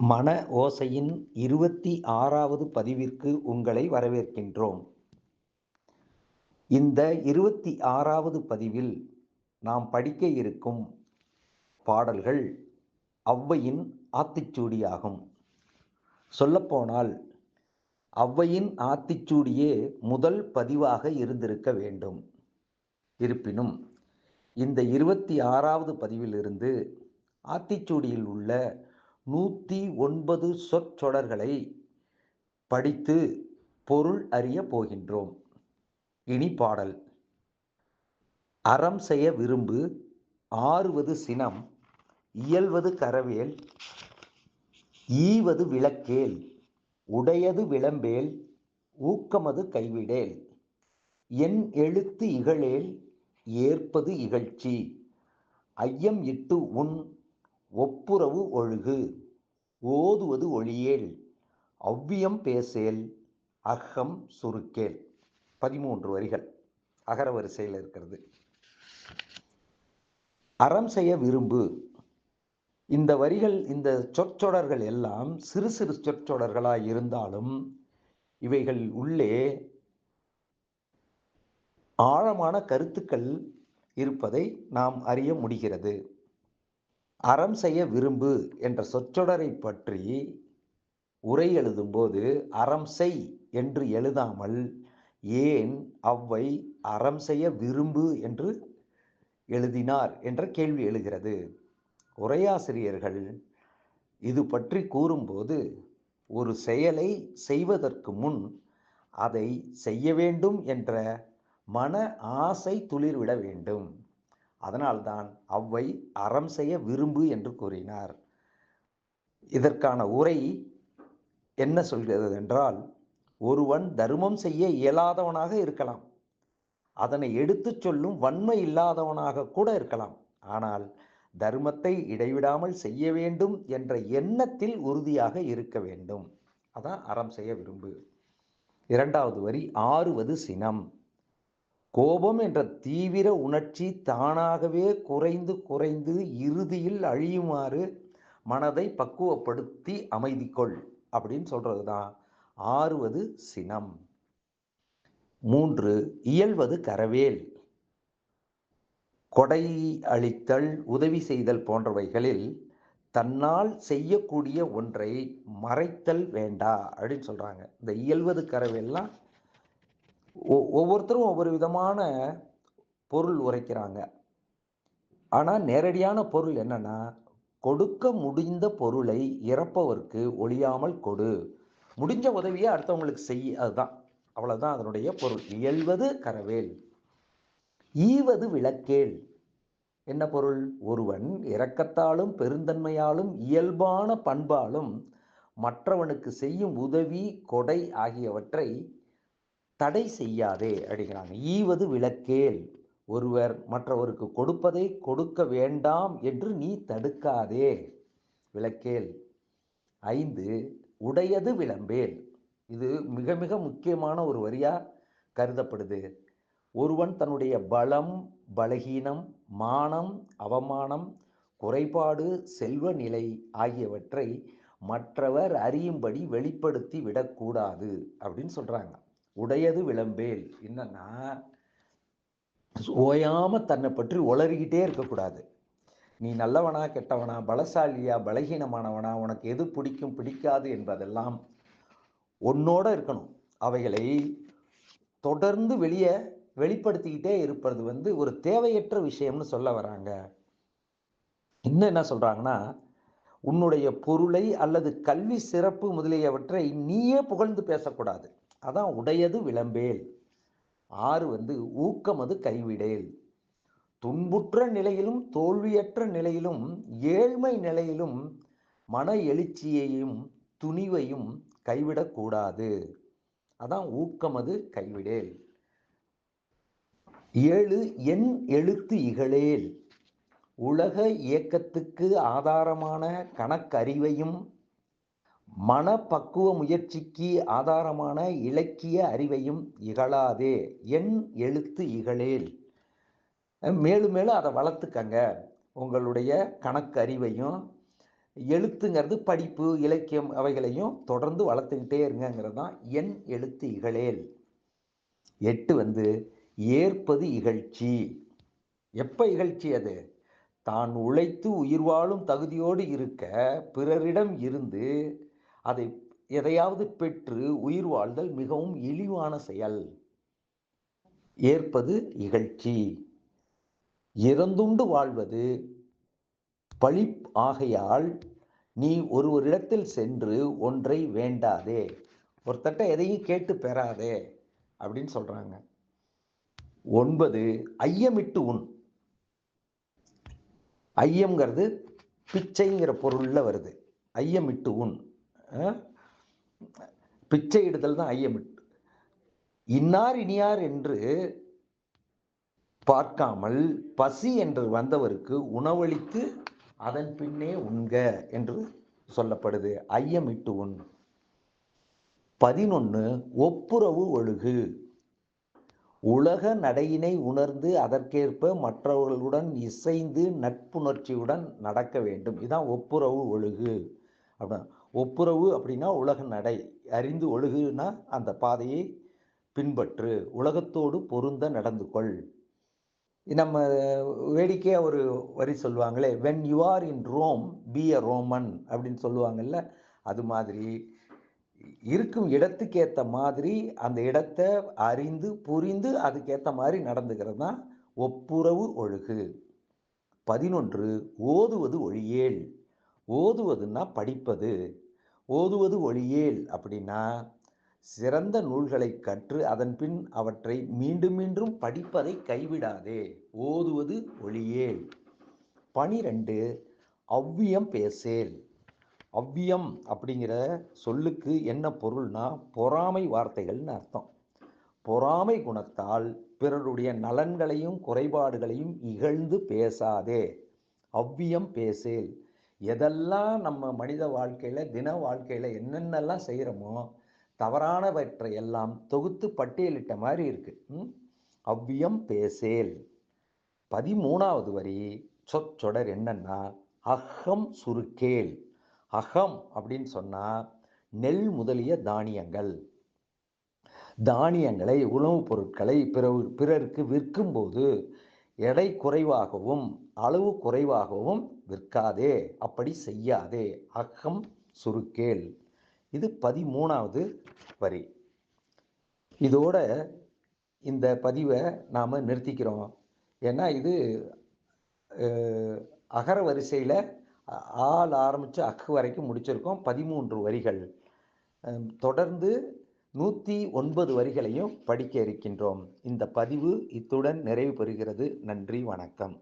மன ஓசையின் இருபத்தி ஆறாவது பதிவிற்கு உங்களை வரவேற்கின்றோம். இந்த இருபத்தி ஆறாவது பதிவில் நாம் படிக்க இருக்கும் பாடல்கள் ஔவையின் ஆத்திச்சூடியாகும். சொல்லப்போனால் ஔவையின் ஆத்திச்சூடியே முதல் பதிவாக இருந்திருக்க வேண்டும். இருப்பினும் இந்த இருபத்தி ஆறாவது பதிவிலிருந்து ஆத்திச்சூடியில் உள்ள நூற்றி ஒன்பது சொற்றொடர்களை படித்து பொருள் அறிய போகின்றோம். இனி பாடல். அறம் செய்ய விரும்பு ஆறுவது சினம் இயல்வது கரவேல் ஈவது விளக்கேல் உடையது விளம்பேல் ஊக்கமது கைவிடேல். என் எழுத்து இகழேல் ஏற்பது இகழ்ச்சி ஐயம் இட்டு உன் ஒப்புரவு ஒழுகு. ஓதுவது ஒளியேல் அவ்வியம் பேசேல் அகம் சுருக்கேல். பதிமூன்று வரிகள் அகர வரிசையில் இருக்கிறது. அறம் செய்ய விரும்பு. இந்த வரிகள் இந்த சொற்றொடர்கள் எல்லாம் சிறு சிறு சொற்றொடர்களாக இருந்தாலும் இவைகள் உள்ளே ஆழமான கருத்துக்கள் இருப்பதை நாம் அறிய முடிகிறது. அறம் செய்ய விரும்பு என்ற சொற்றொடரை பற்றி உரை எழுதும்போது அறம் செய் என்று எழுதாமல் ஏன் அவ்வை அறம் செய்ய விரும்பு என்று எழுதினார் என்ற கேள்வி எழுகிறது. உரையாசிரியர்கள் இது பற்றி கூறும்போது ஒரு செயலை செய்வதற்கு முன் அதை செய்ய வேண்டும் என்ற மன ஆசை துளிர்விட வேண்டும். அதனால்தான் அவ்வை அறம் செய்ய விரும்பு என்று கூறினார். இதற்கான உரை என்ன சொல்கிறது என்றால் ஒருவன் தர்மம் செய்ய இயலாதவனாக இருக்கலாம். அதனை எடுத்துச் சொல்லும் வன்மை இல்லாதவனாக கூட இருக்கலாம். ஆனால் தர்மத்தை இடைவிடாமல் செய்ய வேண்டும் என்ற எண்ணத்தில் உறுதியாக இருக்க வேண்டும். அதான் அறம் செய்ய விரும்பு. இரண்டாவது வரி ஆறுவது சினம். கோபம் என்ற தீவிர உணர்ச்சி தானாகவே குறைந்து குறைந்து இறுதியில் அழியுமாறு மனதை பக்குவப்படுத்தி அமைதிக்கொள் அப்படின்னு சொல்றது தான் ஆறுவது சினம். மூன்று இயல்வது கரவேல். கொடை அளித்தல் உதவி செய்தல் போன்றவைகளில் தன்னால் செய்யக்கூடிய ஒன்றை மறைத்தல் வேண்டா அப்படின்னு சொல்றாங்க. இந்த இயல்வது கரவேல்லாம் ஒவ்வொருத்தரும் ஒவ்வொரு விதமான பொருள் உரைக்கிறாங்க. ஆனால் நேரடியான பொருள் என்னன்னா கொடுக்க முடிந்த பொருளை இறப்பவருக்கு ஒழியாமல் கொடு. முடிஞ்ச உதவியை அடுத்தவங்களுக்கு செய் அதுதான். அவ்வளோதான் அதனுடைய பொருள். இயல்வது கரவேல் ஈவது விளக்கேல். என்ன பொருள்? ஒருவன் இரக்கத்தாலும் பெருந்தன்மையாலும் இயல்பான பண்பாலும் மற்றவனுக்கு செய்யும் உதவி கொடை ஆகியவற்றை தடை செய்யாதே அப்படிங்கிறாங்க. ஈவது விளக்கேல். ஒருவர் மற்றவருக்கு கொடுப்பதை கொடுக்க வேண்டாம் என்று நீ தடுக்காதே. விளக்கேல். ஐந்து உடையது விளம்பேல். இது மிக மிக முக்கியமான ஒரு வரியா கருதப்படுது. ஒருவன் தன்னுடைய பலம் பலகீனம் மானம் அவமானம் குறைபாடு செல்வ நிலை ஆகியவற்றை மற்றவர் அறியும்படி வெளிப்படுத்தி விடக்கூடாது அப்படின்னு சொல்றாங்க. உடையது விளம்பேல். என்னன்னா ஓயாம தன்னை பற்றி உளறிக்கிட்டே இருக்கக்கூடாது. நீ நல்லவனா கெட்டவனா பலசாலியா பலகீனமானவனா உனக்கு எது பிடிக்கும் பிடிக்காது என்பதெல்லாம் உன்னோட இருக்கணும். அவைகளை தொடர்ந்து வெளியே வெளிப்படுத்திக்கிட்டே இருப்பது வந்து ஒரு தேவையற்ற விஷயம்னு சொல்ல வராங்க. இன்னும் என்ன சொல்றாங்கன்னா உன்னுடைய பொருளை அல்லது கல்வி சிறப்பு முதலியவற்றை நீயே புகழ்ந்து பேசக்கூடாது. அதான் உடையது விளம்பேல். ஆறு வந்து ஊக்கமது கைவிடேல். துன்புற்ற நிலையிலும் தோல்வியற்ற நிலையிலும் ஏழ்மை நிலையிலும் மன எழுச்சியையும் துணிவையும் கைவிடக்கூடாது அதான் ஊக்கமது கைவிடேல். ஏழு என் எழுத்து இகழேல். உலக இயக்கத்துக்கு ஆதாரமான கணக்கறிவையும் மனப்பக்குவ முயற்சிக்கு ஆதாரமான இலக்கிய அறிவையும் இகழாதே. என் எழுத்து இகழேல். மேலும் மேலும் அதை வளர்த்துக்கங்க. உங்களுடைய கணக்கு அறிவையும் எழுத்துங்கிறது படிப்பு இலக்கியம் அவைகளையும் தொடர்ந்து வளர்த்துக்கிட்டே இருங்கங்கிறது தான் என் எழுத்து இகழேல். எட்டு வந்து ஏற்பது இகழ்ச்சி. எப்போ இகழ்ச்சி அது? தான் உழைத்து உயிர் வாழும் தகுதியோடு இருக்க பிறரிடம் இருந்து அதை எதையாவது பெற்று உயிர் வாழ்தல் மிகவும் இழிவான செயல். ஏற்பது இகழ்ச்சி. இறந்துண்டு வாழ்வது பழி ஆகையால் நீ ஒருவரிடத்தில் சென்று ஒன்றை வேண்டாதே ஒருத்தட்ட எதையும் கேட்டு பெறாதே அப்படின்னு சொல்றாங்க. ஒன்பது ஐயமிட்டு உன் ஐயம்ங்கிறது பிச்சைங்கிற பொருள்ல வருது. ஐயமிட்டு உன் பிச்சை இடுதல் தான் ஐயமிட்டு இன்னார் இனியார் என்று பார்க்காமல் பசி என்று வந்தவருக்கு உணவளித்து அதன் பின்னே உண்க என்று சொல்லப்படுது. ஐயமிட்டு உண். பதினொன்று ஒப்புரவு ஒழுகு. உலக நடையினை உணர்ந்து அதற்கேற்ப மற்றவர்களுடன் இசைந்து நட்புணர்ச்சியுடன் நடக்க வேண்டும். இதுதான் ஒப்புரவு ஒழுகு. அப்படின்னா ஒப்புரவு அப்படின்னா உலக நடை. அறிந்து ஒழுகுனா அந்த பாதையை பின்பற்று. உலகத்தோடு பொருந்த நடந்து கொள். நம்ம வேடிக்கையாக ஒரு வரி சொல்லுவாங்களே when you are in Rome be a Roman அப்படின்னு சொல்லுவாங்கல்ல அது மாதிரி. இருக்கும் இடத்துக்கேற்ற மாதிரி அந்த இடத்தை அறிந்து புரிந்து அதுக்கேற்ற மாதிரி நடந்துக்கிறது தான் ஒப்புரவு ஒழுகு. பதினொன்று ஓதுவது ஒழியேல். ஓதுவதுன்னா படிப்பது ஓதுவது ஒளியேல் அப்படின்னா சிறந்த நூல்களை கற்று அதன் பின் அவற்றை மீண்டும் மீண்டும் படிப்பதை கைவிடாதே. ஓதுவது ஒளியேல். பனிரெண்டு அவ்வியம் பேசேல். அவ்வியம் அப்படிங்கிற சொல்லுக்கு என்ன பொருள்னா பொறாமை வார்த்தைகள்னு அர்த்தம். பொறாமை குணத்தால் பிறருடைய நலன்களையும் குறைபாடுகளையும் இகழ்ந்து பேசாதே. அவ்வியம் பேசேல். எதெல்லாம் நம்ம மனித வாழ்க்கையில் தின வாழ்க்கையில் என்னென்னலாம் செய்கிறோமோ தவறானவற்றை எல்லாம் தொகுத்து பட்டியலிட்ட மாதிரி இருக்கு. ம்? அவ்வியம் பேசேல். பதிமூணாவது வரி சொற்றொடர் என்னன்னா அகம் சுருக்கேல். அகம் அப்படின்னு சொன்னால் நெல் முதலிய தானியங்கள். தானியங்களை உணவுப் பொருட்களை பிற பிறருக்கு விற்கும்போது எடை குறைவாகவும் அளவு குறைவாகவும் விற்காதே அப்படி செய்யாதே. அகம் சுருக்கேல் இது பதிமூணாவது வரி. இதோட இந்த பதிவை நாம் நிறுத்திக்கிறோம். ஏன்னா இது அகர வரிசையில் ஆள் ஆரம்பித்து அக்கு வரைக்கும் முடிச்சிருக்கோம். பதிமூன்று வரிகள். தொடர்ந்து நூற்றி ஒன்பது வரிகளையும் படிக்க இருக்கின்றோம். இந்த பதிவு இத்துடன் நிறைவு பெறுகிறது. நன்றி வணக்கம்.